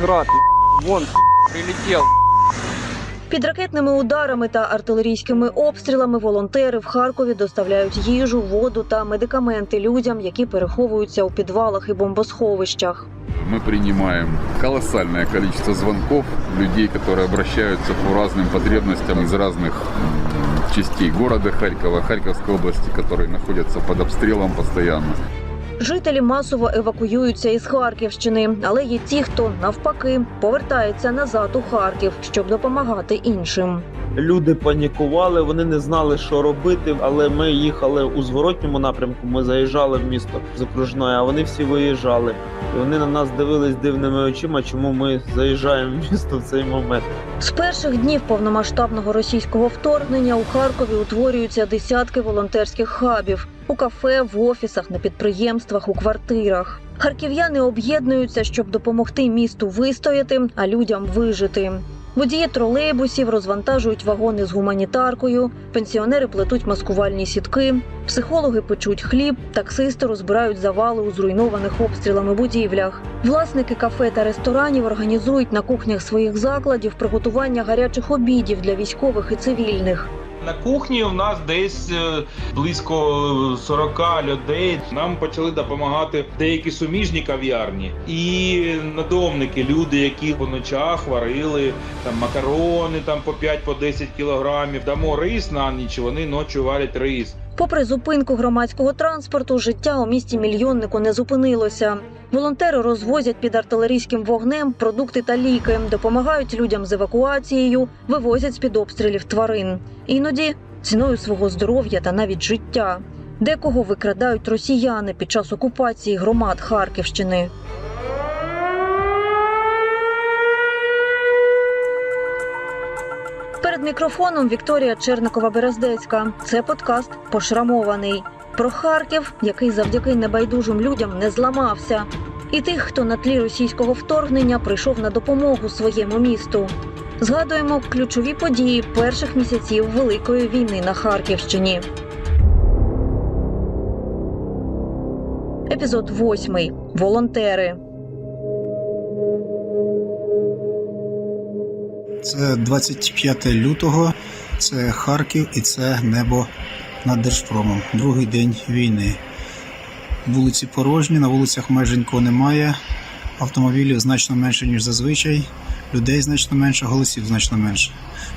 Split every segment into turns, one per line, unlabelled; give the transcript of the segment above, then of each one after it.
град, вон прилетел.
Під ракетними ударами та артилерійськими обстрілами волонтери в Харкові доставляють їжу, воду та медикаменти людям, які переховуються у підвалах і бомбосховищах.
Мы принимаем колоссальное количество звонков людей, которые обращаются по разным потребностям из разных м, частей города Харькова, Харьковской области, которые находятся под обстрелом постоянно.
Жителі масово евакуюються із Харківщини, але є ті, хто навпаки повертається назад у Харків, щоб допомагати іншим.
Люди панікували, вони не знали, що робити. Але ми їхали у зворотньому напрямку. Ми заїжджали в місто з окружної, а вони всі виїжджали. І вони на нас дивились дивними очима, чому ми заїжджаємо в місто в цей момент.
З перших днів повномасштабного російського вторгнення у Харкові утворюються десятки волонтерських хабів у кафе, в офісах, на підприємствах, у квартирах. Харків'яни об'єднуються, щоб допомогти місту вистояти, а людям вижити. Водії тролейбусів розвантажують вагони з гуманітаркою, пенсіонери плетуть маскувальні сітки, психологи печуть хліб, таксисти розбирають завали у зруйнованих обстрілами будівлях. Власники кафе та ресторанів організують на кухнях своїх закладів приготування гарячих обідів для військових і цивільних.
На кухні у нас десь е, близько 40 людей. Нам почали допомагати деякі суміжні кав'ярні і надомники, люди, які по ночах варили там макарони там по 5-10 кілограмів. Дамо рис на ніч. Вони ночі варять рис.
Попри зупинку громадського транспорту, життя у місті мільйоннику не зупинилося. Волонтери розвозять під артилерійським вогнем продукти та ліки, допомагають людям з евакуацією, вивозять з під обстрілів тварин. Іноді ціною свого здоров'я та навіть життя. Декого викрадають росіяни під час окупації громад Харківщини. Перед мікрофоном Вікторія Черникова Берездецька. Це подкаст Пошрамований про Харків, який завдяки небайдужим людям не зламався, і тих, хто на тлі російського вторгнення прийшов на допомогу своєму місту. Згадуємо ключові події перших місяців Великої війни на Харківщині. Епізод 8. Волонтери.
Це 25 лютого, це Харків і це небо над Держпромом. Другий день війни. Вулиці порожні, на вулицях майже нікого немає. Автомобілів значно менше, ніж зазвичай. Людей значно менше, голосів значно менше.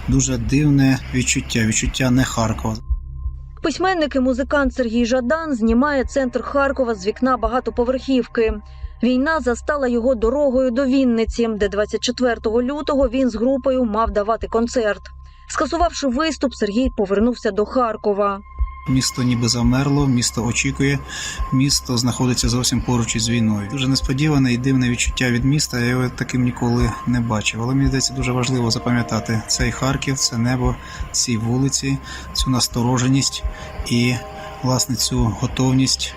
Дуже дивне відчуття, відчуття не Харкова.
Письменник і музикант Сергій Жадан знімає центр Харкова з вікна багатоповерхівки. Війна застала його дорогою до Вінниці, де 24 лютого він з групою мав давати концерт. Скасувавши виступ, Сергій повернувся до Харкова.
Місто ніби замерло, місто очікує, місто знаходиться зовсім поруч із війною. Дуже несподіване і дивне відчуття від міста. Я його таким ніколи не бачив. Але мені здається, дуже важливо запам'ятати цей Харків, це небо, ці вулиці, цю настороженість і власне цю готовність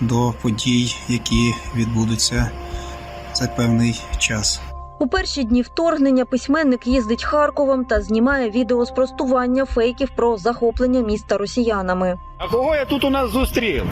до подій, які відбудуться за певний час.
У перші дні вторгнення письменник їздить Харковом та знімає відео спростування фейків про захоплення міста росіянами.
А кого я тут у нас зустрів?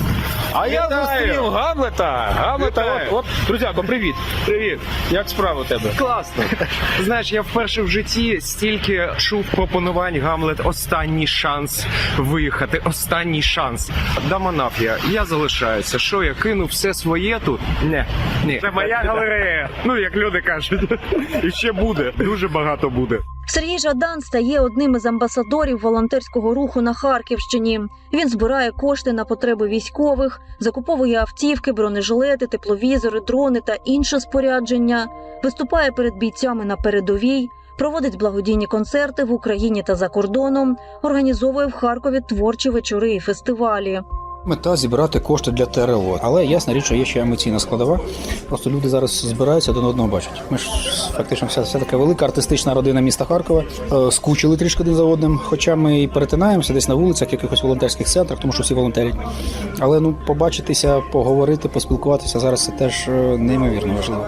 А я зустрів Гамлета. Гамлета, от, от, друзяко, привіт. Привіт. Як справа у тебе?
Класно. Знаєш, я вперше в житті стільки чув пропонувань Гамлет. Останній шанс виїхати. Останній шанс. Дама нафія, я залишаюся. Що я кину все своє тут? Не, ні. Це моя галерея. Ну як люди кажуть. І ще буде. Дуже багато буде.
Сергій Жадан стає одним із амбасадорів волонтерського руху на Харківщині. Він збирає кошти на потреби військових, закуповує автівки, бронежилети, тепловізори, дрони та інше спорядження, виступає перед бійцями на передовій, проводить благодійні концерти в Україні та за кордоном, організовує в Харкові творчі вечори і фестивалі.
Мета зібрати кошти для ТРО. Але ясна річ, що є ще емоційна складова. Просто люди зараз збираються один одного бачать. Ми ж фактично вся, вся така велика артистична родина міста Харкова. Е, скучили трішки один за одним. Хоча ми і перетинаємося десь на вулицях, якихось волонтерських центрах, тому що всі волонтерять. Але ну побачитися, поговорити, поспілкуватися зараз це теж е, неймовірно важливо.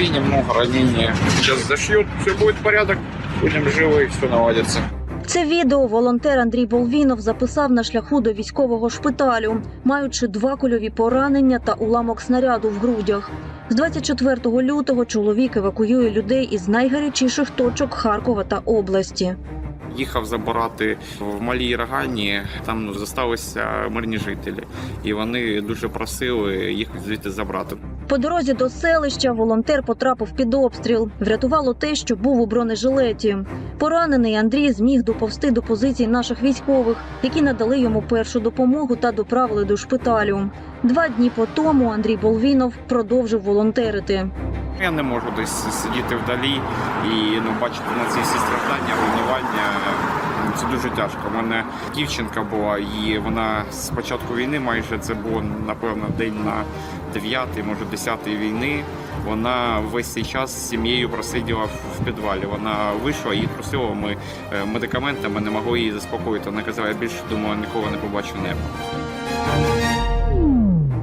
Крови немного, ранения. Сейчас зашьют, все будет порядок. Будем живы, все наладится.
Це відео волонтер Андрій Болвінов записав на шляху до військового шпиталю, маючи два кульові поранення та уламок снаряду в грудях. З 24 лютого чоловік евакуює людей із найгарячіших точок Харкова та області.
Їхав забирати в малій Рогані, там ну, зосталися мирні жителі, і вони дуже просили їх звідти забрати.
По дорозі до селища волонтер потрапив під обстріл. Врятувало те, що був у бронежилеті. Поранений Андрій зміг доповсти до позицій наших військових, які надали йому першу допомогу та доправили до шпиталю. Два дні по тому Андрій Болвінов продовжив волонтерити.
Я не можу десь сидіти вдалі і ну бачити на ці всі страждання, руйнування. Це дуже тяжко. У мене дівчинка була, і вона з початку війни, майже це було напевно день на 9, може 10 війни. Вона весь цей час з сім'єю просиділа в підвалі. Вона вийшла і просила ми е, медикаментами, не могли її заспокоїти. Вона казала, я більше думаю, ніколи не побачу небо.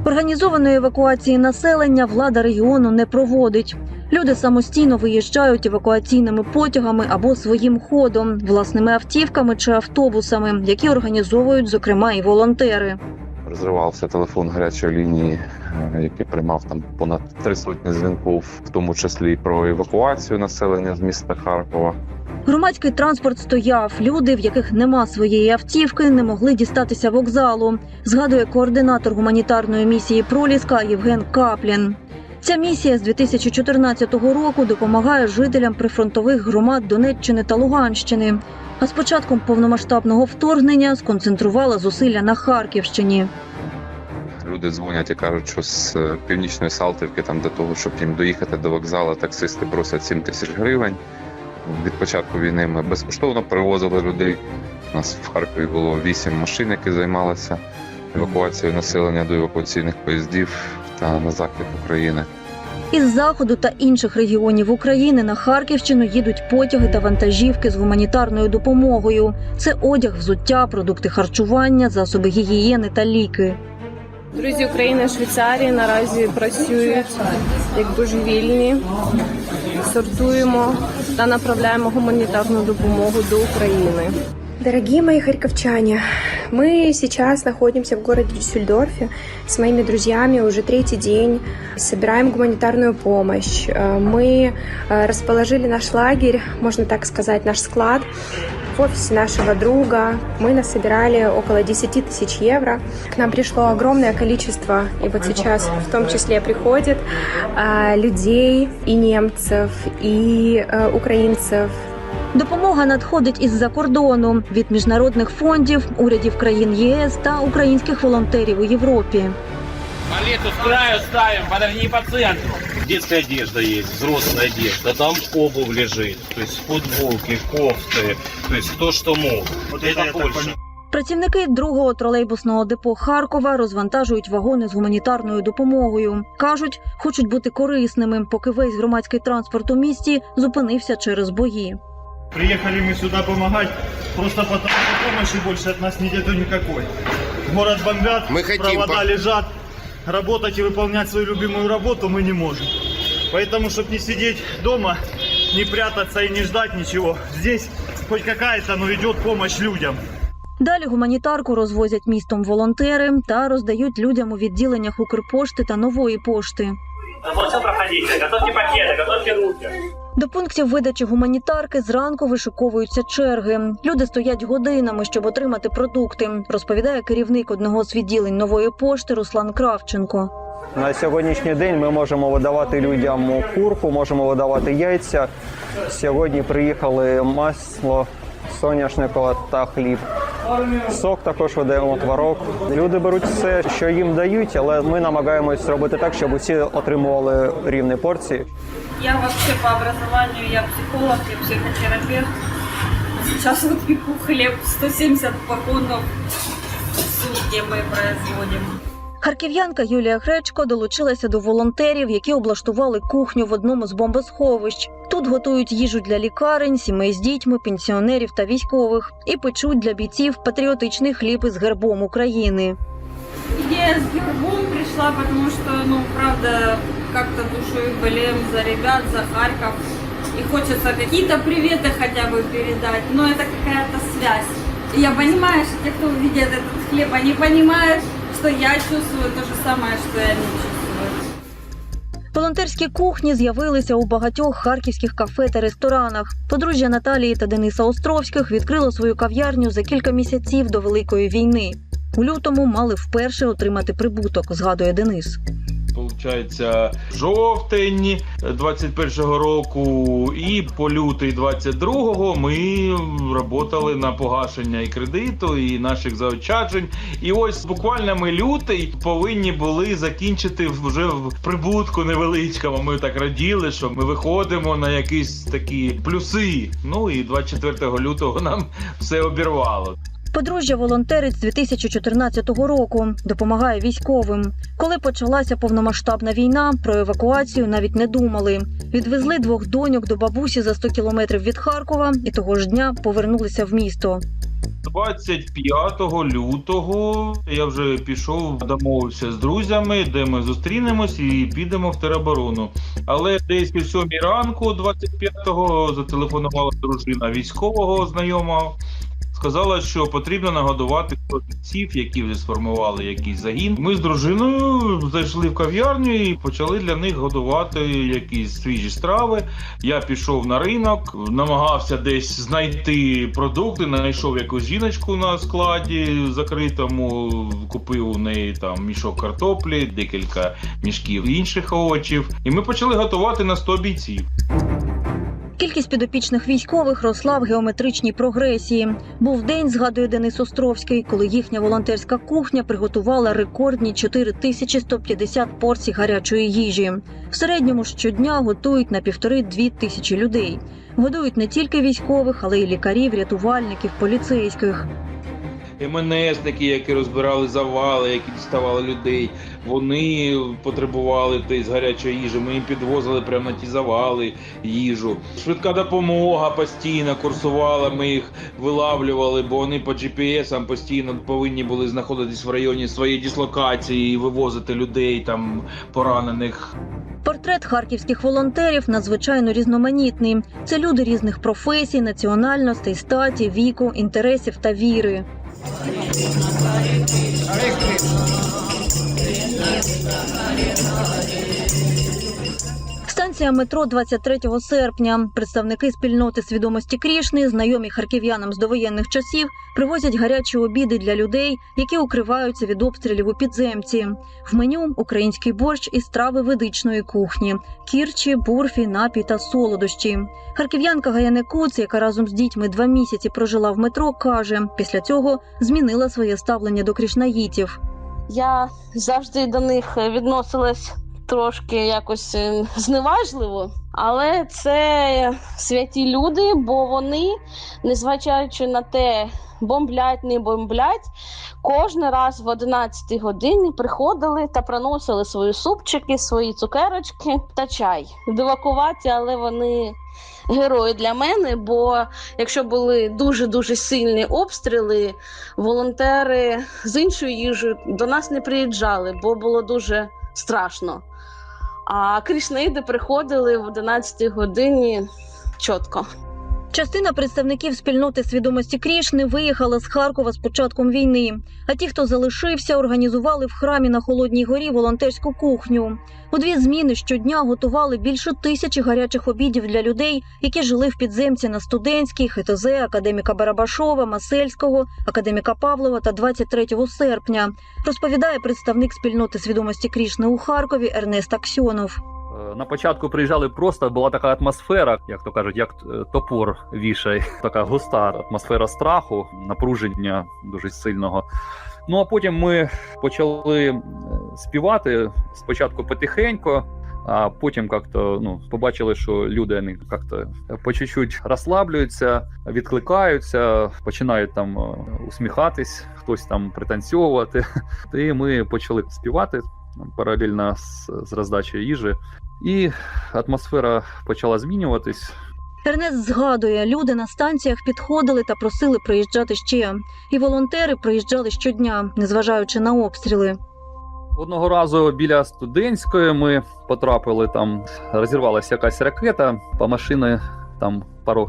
Організованої евакуації населення влада регіону не проводить. Люди самостійно виїжджають евакуаційними потягами або своїм ходом, власними автівками чи автобусами, які організовують, зокрема, і волонтери.
Розривався телефон гарячої лінії, який приймав там понад три сотні дзвінків, в тому числі про евакуацію населення з міста Харкова.
Громадський транспорт стояв. Люди, в яких нема своєї автівки, не могли дістатися вокзалу. Згадує координатор гуманітарної місії Проліска Євген Каплін. Ця місія з 2014 року допомагає жителям прифронтових громад Донеччини та Луганщини. А з початком повномасштабного вторгнення сконцентрувала зусилля на Харківщині.
Люди дзвонять і кажуть, що з е, північної Салтівки, там для того, щоб їм доїхати до вокзалу, таксисти просять 7 тисяч гривень. Від початку війни ми безкоштовно перевозили людей. У нас в Харкові було 8 машин, які займалися евакуацією населення до евакуаційних поїздів та на захід України.
Із заходу та інших регіонів України на Харківщину їдуть потяги та вантажівки з гуманітарною допомогою. Це одяг, взуття, продукти харчування, засоби гігієни та ліки.
Друзі України Швейцарії наразі працюють як божевільні. Сортуємо та направляємо гуманітарну допомогу до України.
Дорогие мои харьковчане, мы сейчас находимся в городе Дюссельдорфе с моими друзьями уже третий день, собираем гуманитарную помощь. Э, Мы э, расположили наш лагерь, можно так сказать, наш склад в офисе нашего друга. Мы насобирали около 10 тысяч евро. К нам пришло огромное количество, и вот сейчас в том числе приходит э, людей и немцев, и э, украинцев,
Допомога надходить із-за кордону від міжнародних фондів, урядів країн ЄС та українських волонтерів у Європі.
Палету с краю ставим, подогни по центру.
Детская одежда есть, взрослая одежда, там обувь лежит, то есть футболки, кофты, то есть кто что мог. Вот это больше.
Працівники другого тролейбусного депо Харкова розвантажують вагони з гуманітарною допомогою. кажуть, хочуть бути корисними, поки весь громадський транспорт у місті зупинився через бої.
Приехали мы сюда помогать, просто потому что помощи больше от нас нету никакой. Город бомбят,
Мы хотим
провода
по-
лежат, работать и выполнять свою любимую работу мы не можем. Поэтому, чтобы не сидеть дома, не прятаться и не ждать ничего, здесь хоть какая-то, но идет помощь людям.
Далі гуманітарку розвозять містом волонтери та роздають людям у відділеннях Укрпошти та нової пошти.
Вот, проходите, готовьте пакеты, готовьте руки.
До пунктів видачі гуманітарки зранку вишиковуються черги. Люди стоять годинами, щоб отримати продукти, розповідає керівник одного з відділень нової пошти Руслан Кравченко.
На сьогоднішній день ми можемо видавати людям курку, можемо видавати яйця. Сьогодні приїхали масло соняшникове та хліб. Сок також видаємо творог. Люди беруть все, що їм дають, але ми намагаємось зробити так, щоб усі отримували рівні порції.
Я взагалі по образованию я психолог, я психотерапевт. Сейчас вот пеку хлеб 170 пакунов в сутки мы производим.
Харків'янка Юлія Гречко долучилася до волонтерів, які облаштували кухню в одному з бомбосховищ. Тут готують їжу для лікарень, сімей з дітьми, пенсіонерів та військових і печуть для бійців патріотичний хліб із гербом України.
Идея с гербом пришла, потому что, ну, правда, как-то душой болеем за ребят, за Харьков. И хочется какие-то приветы хотя бы передать, но это какая-то связь. И я понимаю, что те, кто увидят этот хлеб, они понимают, что я чувствую то же самое, что и они чувствуют.
Волонтерські кухні з'явилися у багатьох харківських кафе та ресторанах. Подружжя Наталії та Дениса Островських відкрило свою кав'ярню за кілька місяців до великої війни. У лютому мали вперше отримати прибуток, згадує Денис.
Получається, жовтень 21-го року і по лютий 22-го ми працювали на погашення і кредиту, і наших заощаджень. І ось буквально ми лютий повинні були закінчити вже в прибутку невеличкому. Ми так раділи, що ми виходимо на якісь такі плюси. Ну і 24 лютого нам все обірвало.
Подружжя волонтерить з 2014 року, допомагає військовим. Коли почалася повномасштабна війна, про евакуацію навіть не думали. Відвезли двох доньок до бабусі за 100 кілометрів від Харкова і того ж дня повернулися в місто.
25 лютого я вже пішов, домовився з друзями, де ми зустрінемось і підемо в тероборону. Але десь о 7 ранку, 25-го, зателефонувала дружина військового знайомого. Сказала, що потрібно нагодувати бійців, які вже сформували якийсь загін. Ми з дружиною зайшли в кав'ярню і почали для них годувати якісь свіжі страви. Я пішов на ринок, намагався десь знайти продукти. Знайшов якусь жіночку на складі закритому, купив у неї там мішок картоплі, декілька мішків інших овочів. І ми почали готувати на 100 бійців.
Кількість підопічних військових росла в геометричній прогресії. Був день, згадує Денис Островський, коли їхня волонтерська кухня приготувала рекордні 4150 порцій гарячої їжі. В середньому щодня готують на півтори-дві тисячі людей. Годують не тільки військових, але й лікарів, рятувальників, поліцейських.
МНСники, які розбирали завали, які діставали людей, вони потребували десь гарячої їжі. Ми їм підвозили прямо на ті завали їжу. Швидка допомога постійно курсувала. Ми їх вилавлювали, бо вони по GPS постійно повинні були знаходитись в районі своєї дислокації і вивозити людей там поранених.
Портрет харківських волонтерів надзвичайно різноманітний. Це люди різних професій, національностей, статі, віку, інтересів та віри. Hare कृष्ण Hare कृष्ण Станція метро 23 серпня. Представники спільноти свідомості Крішни, знайомі харків'янам з довоєнних часів, привозять гарячі обіди для людей, які укриваються від обстрілів у підземці. В меню український борщ і страви ведичної кухні, кірчі, бурфі, напій та солодощі. Харків'янка Гаяне Куц, яка разом з дітьми два місяці прожила в метро, каже, після цього змінила своє ставлення до крішнаїтів.
Я завжди до них відносилась трошки якось е, зневажливо, але це святі люди, бо вони, незважаючи на те, бомблять, не бомблять, кожен раз в 11 годині приходили та приносили свої супчики, свої цукерочки та чай. Дивакуваті, але вони герої для мене. Бо якщо були дуже дуже сильні обстріли, волонтери з іншою їжею до нас не приїжджали, бо було дуже страшно. А крішнаїди приходили в 11 годині чітко.
Частина представників спільноти свідомості Крішни виїхала з Харкова з початком війни. А ті, хто залишився, організували в храмі на Холодній горі волонтерську кухню. У дві зміни щодня готували більше тисячі гарячих обідів для людей, які жили в підземці на студентській, ХТЗ, академіка Барабашова, Масельського, академіка Павлова та 23 серпня. Розповідає представник спільноти свідомості Крішни у Харкові Ернест Аксьонов.
На початку приїжджали просто була така атмосфера, як то кажуть, як е, топор вішає, така густа атмосфера страху, напруження дуже сильного. Ну а потім ми почали е, співати спочатку потихенько. А потім як-то ну побачили, що люди вони як-то по чуть-чуть розслаблюються, відкликаються, починають там е, усміхатись, хтось там пританцьовувати. І ми почали співати паралельно з, з роздачею їжі, і атмосфера почала змінюватись.
Ернест згадує, люди на станціях підходили та просили приїжджати ще. І волонтери приїжджали щодня, незважаючи на обстріли.
Одного разу біля студентської ми потрапили там, розірвалася якась ракета, по машині там пару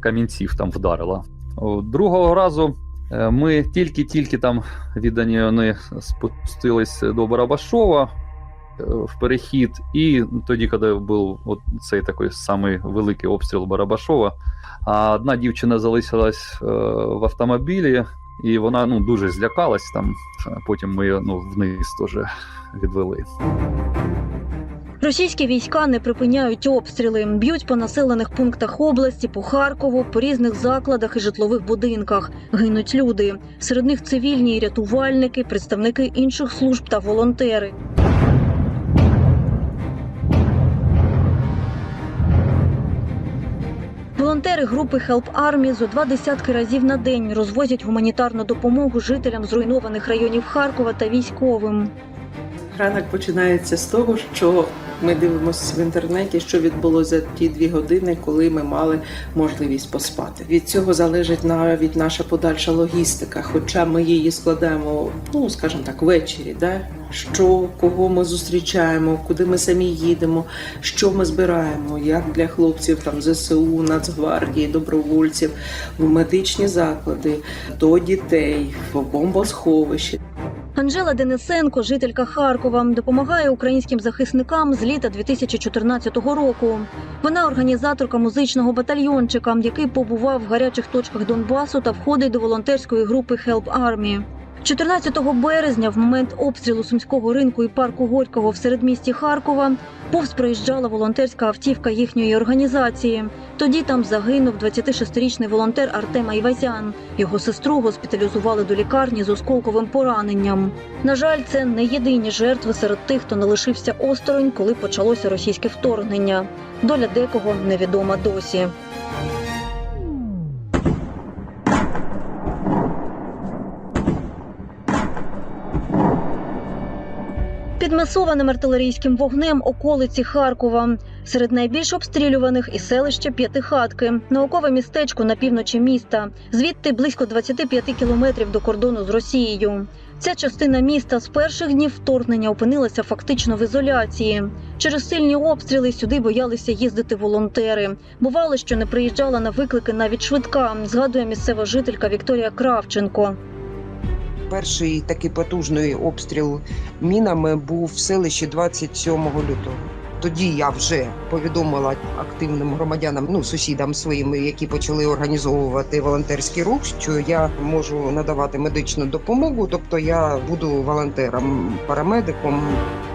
камінців там вдарило. О, Другого разу е, ми тільки-тільки там віддані вони спустились до Барабашова в перехід, і тоді, коли був от цей такий самий великий обстріл Барабашова, а одна дівчина залишилась е, в автомобілі, і вона ну, дуже злякалась там. Потім ми ну, вниз теж відвели.
Російські війська не припиняють обстріли, б'ють по населених пунктах області, по Харкову, по різних закладах і житлових будинках. Гинуть люди. Серед них цивільні рятувальники, представники інших служб та волонтери. Волонтери групи Help Army зо два десятки разів на день розвозять гуманітарну допомогу жителям зруйнованих районів Харкова та військовим.
Ранок починається з того, що ми дивимося в інтернеті, що відбулося ті дві години, коли ми мали можливість поспати. Від цього залежить навіть наша подальша логістика, хоча ми її складаємо, ну скажімо так, ввечері. Да? Що кого ми зустрічаємо, куди ми самі їдемо, що ми збираємо, як для хлопців там ЗСУ, Нацгвардії, добровольців, в медичні заклади, до дітей, в бомбосховищі.
Анжела Денисенко, жителька Харкова, допомагає українським захисникам з літа 2014 року. Вона організаторка музичного батальйончика, який побував в гарячих точках Донбасу та входить до волонтерської групи Help Army. 14 березня, в момент обстрілу сумського ринку і парку Горького в середмісті Харкова, повз проїжджала волонтерська автівка їхньої організації. Тоді там загинув 26-річний волонтер Артем Айвазян. Його сестру госпіталізували до лікарні з осколковим пораненням. На жаль, це не єдині жертви серед тих, хто не лишився осторонь, коли почалося російське вторгнення. Доля декого невідома досі. Під масованим артилерійським вогнем околиці Харкова. Серед найбільш обстрілюваних і селище П'ятихатки, наукове містечко на півночі міста. Звідти близько 25 кілометрів до кордону з Росією. Ця частина міста з перших днів вторгнення опинилася фактично в ізоляції. Через сильні обстріли сюди боялися їздити волонтери. Бувало, що не приїжджала на виклики навіть швидка, згадує місцева жителька Вікторія Кравченко.
Перший такий потужний обстріл мінами був в селищі 27 лютого. Тоді я вже повідомила активним громадянам, ну сусідам своїм, які почали організовувати волонтерський рух, що я можу надавати медичну допомогу, тобто я буду волонтером, парамедиком.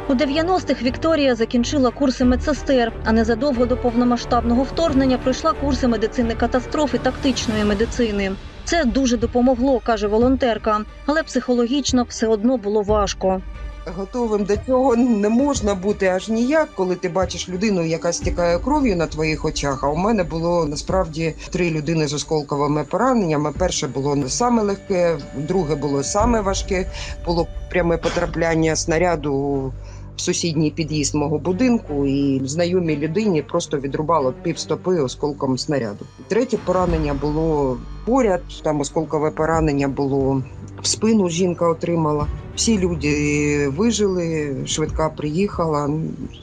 У 90-х Вікторія закінчила курси медсестер, а незадовго до повномасштабного вторгнення пройшла курси медицини катастроф і тактичної медицини. Це дуже допомогло, каже волонтерка, але психологічно все одно було важко.
Готовим до цього не можна бути аж ніяк, коли ти бачиш людину, яка стікає кров'ю на твоїх очах. А у мене було насправді три людини з осколковими пораненнями. Перше було не саме легке, друге було саме важке. Було пряме потрапляння снаряду в сусідній під'їзд мого будинку, і знайомій людині просто відрубало півстопи осколком снаряду. Третє поранення було поряд. Там осколкове поранення було в спину. Жінка отримала. Всі люди вижили, швидка приїхала.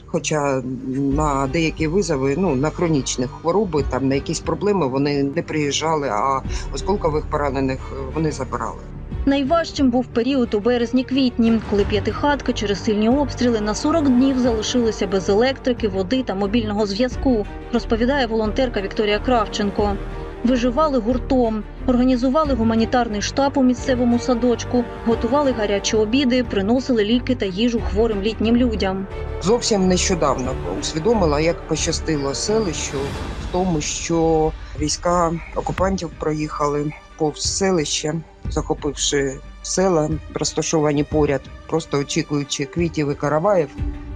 Хоча на деякі визови, ну на хронічні хвороби, там на якісь проблеми вони не приїжджали, а осколкових поранених вони забирали.
Найважчим був період у березні-квітні, коли п'ятихатки через сильні обстріли на 40 днів залишилися без електрики, води та мобільного зв'язку, розповідає волонтерка Вікторія Кравченко. Виживали гуртом, організували гуманітарний штаб у місцевому садочку, готували гарячі обіди, приносили ліки та їжу хворим літнім людям.
Зовсім нещодавно усвідомила, як пощастило селищу в тому, що війська окупантів проїхали повз селище, захопивши села, розташовані поряд, просто очікуючи квітів і караваїв.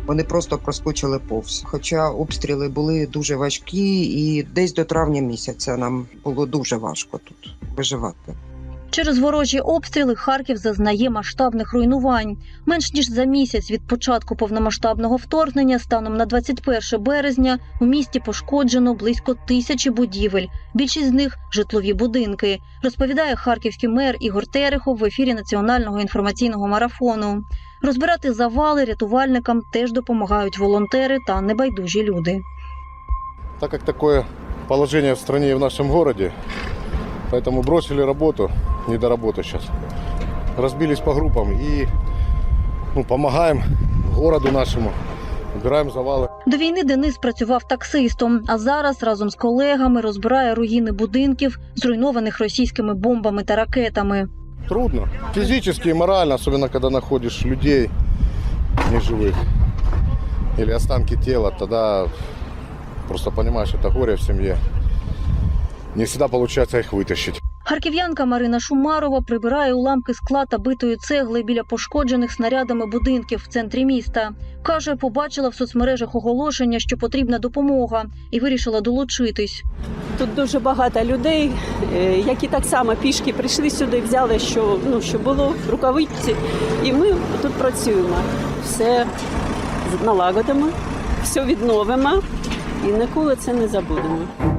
Вони просто проскочили повз. Хоча обстріли були дуже важкі, і десь до травня місяця нам було дуже важко тут виживати.
Через ворожі обстріли Харків зазнає масштабних руйнувань. Менш ніж за місяць від початку повномасштабного вторгнення, станом на 21 березня, у місті пошкоджено близько тисячі будівель. Більшість з них житлові будинки, розповідає харківський мер Ігор Терехов в ефірі національного інформаційного марафону. Розбирати завали рятувальникам теж допомагають волонтери та небайдужі люди.
так как такое положение в стране и в нашем городе, поэтому бросили работу, не до работы сейчас. Разбились по группам и ну, помогаем городу нашему, убираем завалы.
До війни Денис працював таксистом, а зараз разом з колегами розбирає руїни будинків, зруйнованих російськими бомбами та ракетами.
Трудно. Физически и морально, особенно когда находишь людей неживых или останки тела, тогда просто понимаешь, это горе в семье. Не всегда получается их вытащить.
Харків'янка Марина Шумарова прибирає уламки скла та битої цегли біля пошкоджених снарядами будинків в центрі міста. Каже, побачила в соцмережах оголошення, що потрібна допомога, і вирішила долучитись.
Тут дуже багато людей, е, які так само пішки прийшли сюди, взяли, що ну що було в рукавиці, і ми тут працюємо. Все налагодимо, все відновимо і ніколи це не забудемо.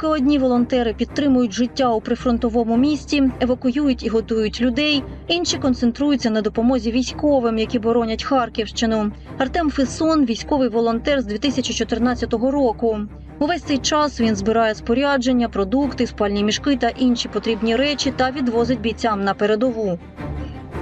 Поки одні волонтери підтримують життя у прифронтовому місті, евакуюють і готують людей, інші концентруються на допомозі військовим, які боронять Харківщину. Артем Фесон військовий волонтер з 2014 року. Увесь цей час він збирає спорядження, продукти, спальні мішки та інші потрібні речі та відвозить бійцям на передову.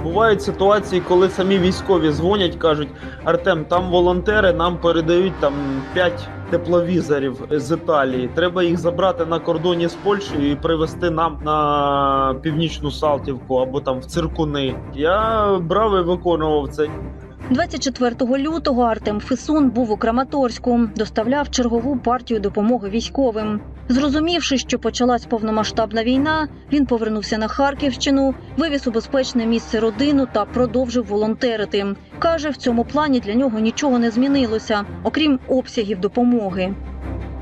Бувають ситуації, коли самі військові дзвонять, кажуть: Артем, там волонтери нам передають там 5 тепловізорів з Італії. Треба їх забрати на кордоні з Польщею і привезти нам на північну Салтівку або там в циркуни. Я брав і виконував це.
24 лютого Артем Фесун був у Краматорську, доставляв чергову партію допомоги військовим. Зрозумівши, що почалась повномасштабна війна, він повернувся на Харківщину, вивіз у безпечне місце родину та продовжив волонтерити. каже, в цьому плані для нього нічого не змінилося, окрім обсягів допомоги.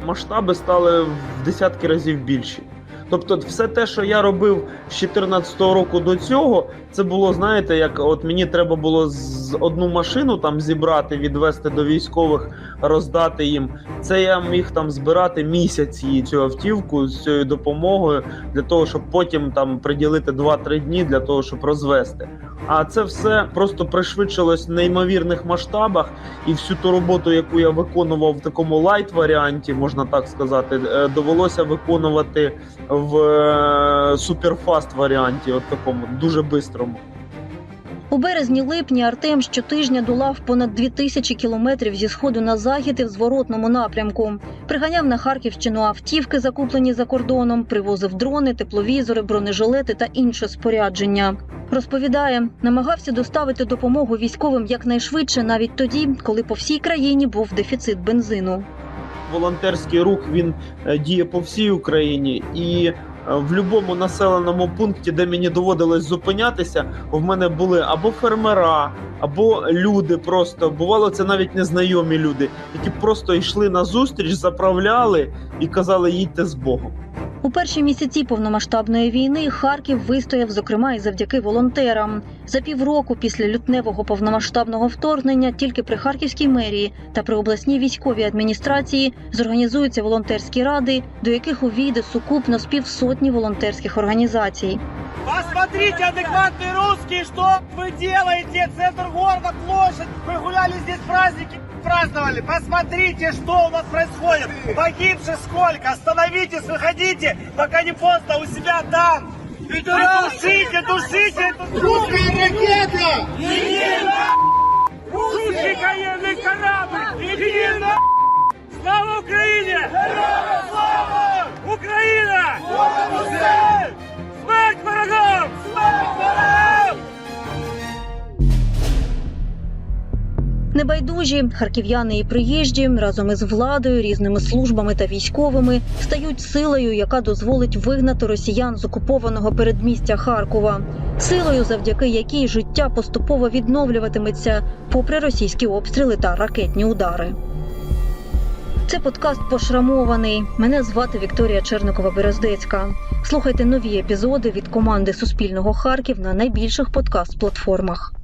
Масштаби стали в десятки разів більші. Тобто, все те, що я робив з 2014 року до цього, це було, знаєте, як от мені треба було з одну машину там зібрати, відвести до військових, роздати їм. Це я міг там збирати місяць її цю автівку з цією допомогою для того, щоб потім там приділити 2-3 дні для того, щоб розвести. А це все просто пришвидшилось в неймовірних масштабах, і всю ту роботу, яку я виконував в такому лайт варіанті, можна так сказати, е, довелося виконувати в е, суперфаст варіанті, от такому дуже бистрому.
У березні-липні Артем щотижня долав понад 2000 кілометрів зі сходу на захід і в зворотному напрямку. Приганяв на Харківщину автівки, закуплені за кордоном, привозив дрони, тепловізори, бронежилети та інше спорядження. Розповідає, намагався доставити допомогу військовим якнайшвидше, навіть тоді, коли по всій країні був дефіцит бензину.
Волонтерський рух він е, діє по всій Україні і. Е, В будь-якому населеному пункті, де мені доводилось зупинятися, в мене були або фермера, або люди просто бувало це навіть незнайомі люди, які просто йшли на зустріч, заправляли і казали їдьте з Богом.
У перші місяці повномасштабної війни Харків вистояв, зокрема, і завдяки волонтерам. За півроку після лютневого повномасштабного вторгнення тільки при Харківській мерії та при обласній військовій адміністрації зорганізуються волонтерські ради, до яких увійде сукупно з півсотні волонтерських організацій.
Посмотрите, адекватные русские, что вы делаете? Центр города, площадь. Вы гуляли здесь праздники, Праздновали. Посмотрите, что у нас происходит. Погибших сколько? Остановитесь, выходите, пока не поздно у себя там. Душите, душите эту Русская ракета! Иди
Небайдужі харків'яни і приїжджі разом із владою, різними службами та військовими стають силою, яка дозволить вигнати росіян з окупованого передмістя Харкова, силою, завдяки якій життя поступово відновлюватиметься, попри російські обстріли та ракетні удари. Це подкаст пошрамований. Мене звати Вікторія Черникова Берездецька. Слухайте нові епізоди від команди Суспільного Харків на найбільших подкаст-платформах.